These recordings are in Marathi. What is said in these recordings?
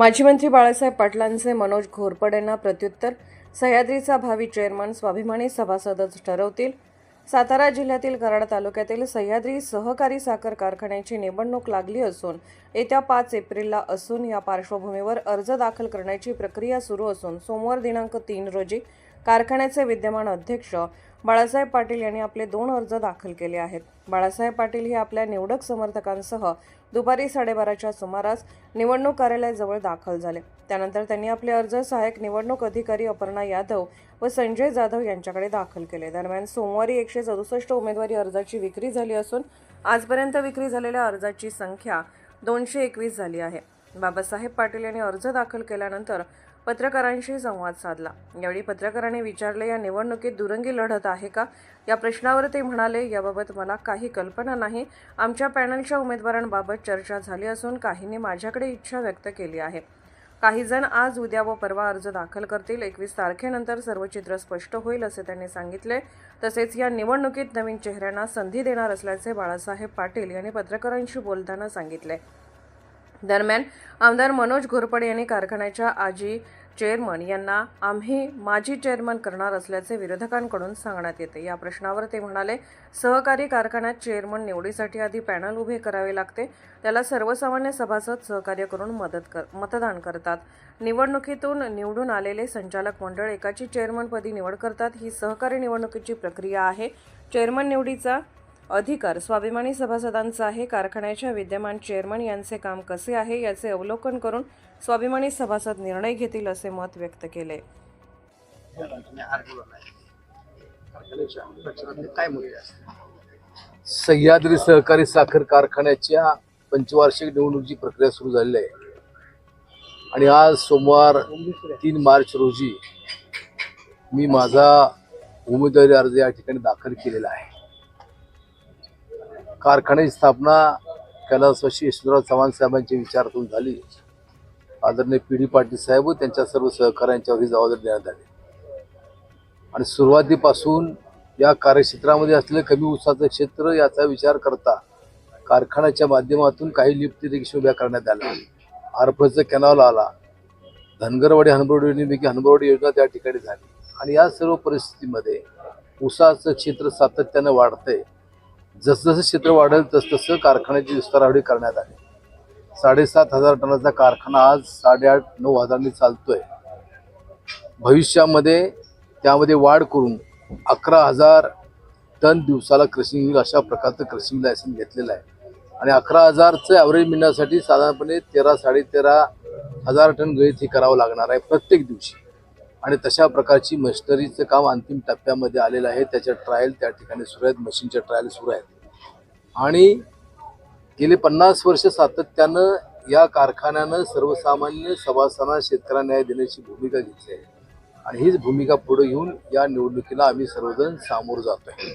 माजी मंत्री बाळासाहेब पाटलांचे मनोज घोरपडेंना प्रत्युत्तर. सह्याद्रीचा भावी चेअरमन स्वाभिमानी सभासदच ठरवतील. सातारा जिल्ह्यातील कराड तालुक्यातील सह्याद्री सहकारी साखर कारखान्याची निवडणूक लागली असून येत्या पाच एप्रिलला असून या पार्श्वभूमीवर अर्ज दाखल करण्याची प्रक्रिया सुरू असून सोमवार दिनांक तीन रोजी कारखान्याचे विद्यमान अध्यक्ष बाळासाहेब पाटील यांनी आपले दोन अर्ज दाखल केले आहेत. बाळासाहेब पाटील हे आपल्या निवडक समर्थकांसह दुपारी साडेबाराच्या सुमारास निवडणूक कार्यालयाजवळ दाखल झाले. त्यानंतर त्यांनी आपले अर्ज सहाय्यक निवडणूक अधिकारी अपर्णा यादव व संजय जाधव यांच्याकडे दाखल केले. दरम्यान सोमवारी एकशे सदुसष्ट उमेदवारी अर्जाची विक्री झाली असून आजपर्यंत विक्री झालेल्या अर्जाची संख्या दोनशे एकवीस झाली आहे. बाबासाहेब पाटील यांनी अर्ज दाखल केल्यानंतर पत्रकारांशी संवाद साधला. यावेळी पत्रकारांनी विचारले या निवडणुकीत दुरंगी लढत आहे का? या प्रश्नावर ते म्हणाले याबाबत मला काही कल्पना नाही. आमच्या पॅनलच्या उमेदवारांबाबत चर्चा झाली असून काहींनी माझ्याकडे इच्छा व्यक्त केली आहे. काही जण आज उद्या व परवा अर्ज दाखल करतील. एकवीस तारखेनंतर सर्व चित्र स्पष्ट होईल असे त्यांनी सांगितले. तसेच या निवडणुकीत नवीन चेहऱ्यांना संधी देणार असल्याचे बाळासाहेब पाटील यांनी पत्रकारांशी बोलताना सांगितले. दरम्यान आमदार मनोज घोरपडे यांनी कारखान्याच्या आजी चेअरमन यांना आम्ही माजी चेअरमन करणार असल्याचे विरोधकांकडून सांगण्यात येते. या प्रश्नावर ते म्हणाले सहकारी कारखान्यात चेअरमन निवडीसाठी आधी पॅनल उभे करावे लागते. त्याला सर्वसामान्य सभासद सहकार्य करून मदत कर मतदान करतात. निवडणुकीतून निवडून आलेले संचालक मंडळ एकाची चेअरमनपदी निवड करतात. ही सहकारी निवडणुकीची प्रक्रिया आहे. चेअरमन निवडीचा अधिकार स्वाभिमानी सभासदांचा आहे. कारखान्याच्या विद्यमान चेअरमन यांचे काम कसे आहे याचे अवलोकन करून स्वाभिमानी सभासद निर्णय घेतील असे मत व्यक्त केले. सह्याद्री सहकारी साखर कारखान्याच्या पंचवार्षिक निवडणुकीची प्रक्रिया सुरू झालेली आहे. आणि आज सोमवार तीन मार्च रोजी मी माझा उमेदवारी अर्ज या ठिकाणी दाखल केलेला आहे. कारखान्याची स्थापना कैलासवासी यशवंतराव चव्हाण साहेबांच्या विचारातून झाली. आदरणीय पी डी पाटील साहेब व त्यांच्या सर्व सहकाऱ्यांच्यावर ही जबाबदारी देण्यात आली. आणि सुरुवातीपासून या कार्यक्षेत्रामध्ये असलेलं कमी उत्साहाचं क्षेत्र याचा विचार करता कारखान्याच्या माध्यमातून काही लिफ्ट देखील उभ्या करण्यात आल्या. आरफचं कॅनॉल आला. धनगरवाडी हनबरोडीपैकी हनबरोडी योजना त्या ठिकाणी झाली. आणि या सर्व परिस्थितीमध्ये उसाचं क्षेत्र सातत्यानं वाढतंय. जसजसं क्षेत्र वाढेल तसतसं कारखान्याची विस्तारावडी करण्यात आली. साडेसात हजार टनाचा कारखाना आज साडेआठ नऊ हजारांनी चालतोय. भविष्यामध्ये त्यामध्ये वाढ करून अकरा हजार टन दिवसाला क्रशिंग होईल अशा प्रकारचं क्रशिंग लायसन्स घेतलेलं आहे. आणि अकरा हजारचं ॲव्हरेज मिळण्यासाठी साधारणपणे तेरा साडेतेरा हजार टन गळीत हे करावं लागणार आहे प्रत्येक दिवशी. आणि तशा प्रकारची मशिनरीचं काम अंतिम टप्प्यामध्ये आलेलं आहे. त्याच्या ट्रायल त्या ठिकाणी सुरू आहेत. मशीनच्या ट्रायल सुरू आहेत. आणि गेले पन्नास वर्ष सातत्यानं या कारखान्यानं सर्वसामान्य सभासदांना शेतकऱ्यांना न्याय देण्याची भूमिका घेतली आहे. आणि हीच भूमिका पुढे घेऊन या निवडणुकीला आम्ही सर्वजण सामोरं जातोय.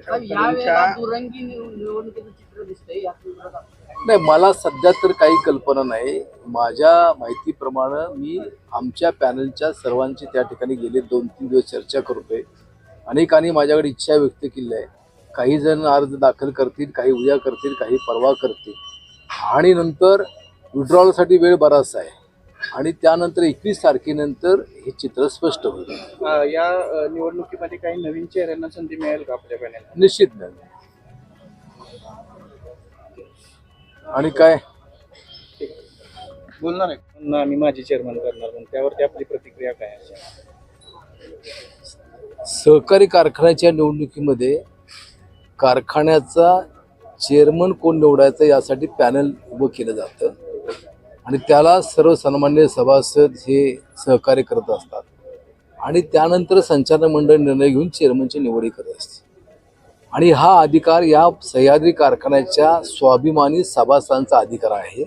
तुमच्या दुरंगी निव- निवडणुकीचं चित्र दिसतंय या संदर्भात नाही मला सध्या तर काही कल्पना नाही. माझ्या माहितीप्रमाणे मी आमच्या पॅनलच्या सर्वांची त्या ठिकाणी गेले दोन तीन दिवस चर्चा करतोय. अनेकांनी माझ्याकडे इच्छा व्यक्त केली आहे. काही जण अर्ज दाखल करतील काही उद्या करतील काही परवा करतील. आणि नंतर विड्रॉलसाठी वेळ बराचसा आहे. आणि त्यानंतर एकवीस तारखेनंतर हे चित्र स्पष्ट होईल. या निवडणुकीमध्ये काही नवीन चेहऱ्यांना संधी मिळेल का आपल्या पॅनेलला निश्चित नाही आणि काय? बोलणार आहे. पुन्हा आम्ही माझी चेअरमन करणार म्हणून त्यावरती आपली प्रतिक्रिया काय आहे सहकारी कारखान्याच्या निवडणुकीमध्ये कारखान्याचा चेअरमन कोण निवडायचा यासाठी पॅनल उभं केलं जातं. आणि त्याला सर्वसामान्य सभासद हे सहकार्य करत असतात. आणि त्यानंतर संचालन मंडळ निर्णय घेऊन चेअरमनची निवडी करत असते. आणि हा अधिकार या सह्याद्री कारखान्याच्या स्वाभिमानी सभासदांचा अधिकार आहे.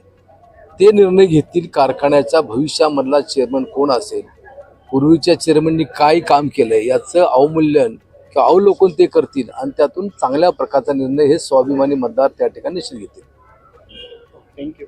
ते निर्णय घेतील कारखान्याच्या भविष्यामधला चेअरमन कोण असेल? पूर्वीच्या चेअरमननी काय काम केलंय? याचं अवमूल्यन किंवा अवलोकन ते करतील आणि त्यातून चांगल्या प्रकारचा निर्णय हे स्वाभिमानी मतदार त्या ठिकाणी निश्चित घेतील. थँक्यू